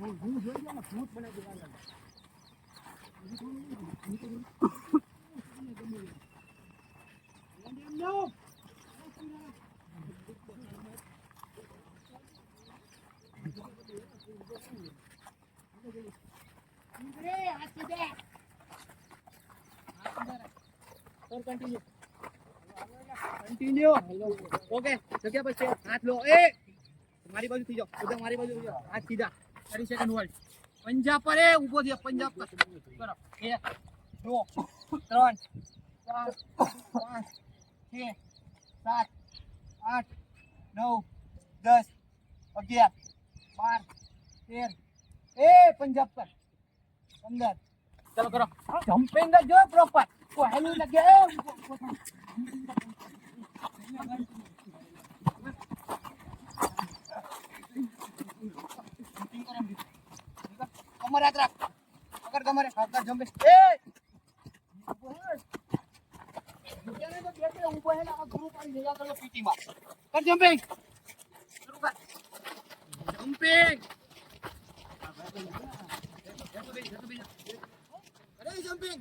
હું જોઈ ગયો ને ભૂત બનાવી દેવાના No! કન્ટિન્યુ ઓકે જગ્યા પર છે. હાથ લો. એ! મારી બાજુ થઈ જાઓ બધા મારી બાજુ થઈ જાઓ હાથ સીધા. થર્ટી સેકન્ડ હોલ્ડ પંજાબ પર એ, ઊભો થયો, પંજાબ પર. કરો. એક, દો, ત્રણ, ચાર, પાંચ, છ, સાત, આઠ, નવ, દસ, અગિયાર, બાર, તેર. એ, પંજાબ પર. પંદર. ચલો, કરો. જમ્પિંગ જો પ્રોપર કોઈ હેલું લાગે એ ઊભો, ઊભો થાવ. કમર હાથ રાખ પકડ કમરે હાથ રાખ જમ્પિંગ એ! આમાં ગુરુ પાડી ભેગા કરો PT માં. કર જમ્પિંગ શરૂ કર જમ્પિંગ અરે જમ્પિંગ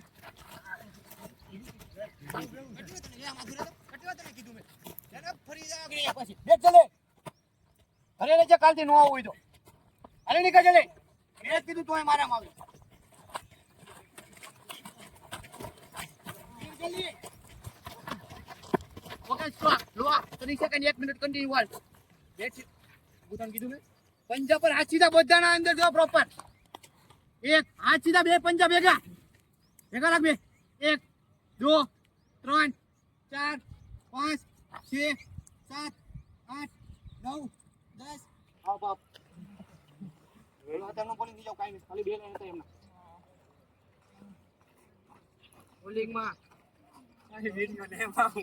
અરે કાલથી નો આવું હોય તો અરે નીકળ જલે. જ કીધું તોય મારા માં ઓકે, સ્ટોપ. લો 30 સેકન્ડ 1 મિનિટ કન્ટિન્યુ બેઠ. ભૂતાન કીધું મેં પર હાથ સીધા બધાના અંદર જો પ્રોપર એક હાથ સીધા બે પંજા ભેગા. ભેગા બે. એક, દો, ત્રણ, ચાર, પાંચ, છ, સાત, આઠ, નવ, દસ. આપ આપ તેમનો થઈ જાવ કાંઈ નહીં. ખાલી બે લાઈન હતા એમના. બોલિંગમાં વીડિયો ને એમાં.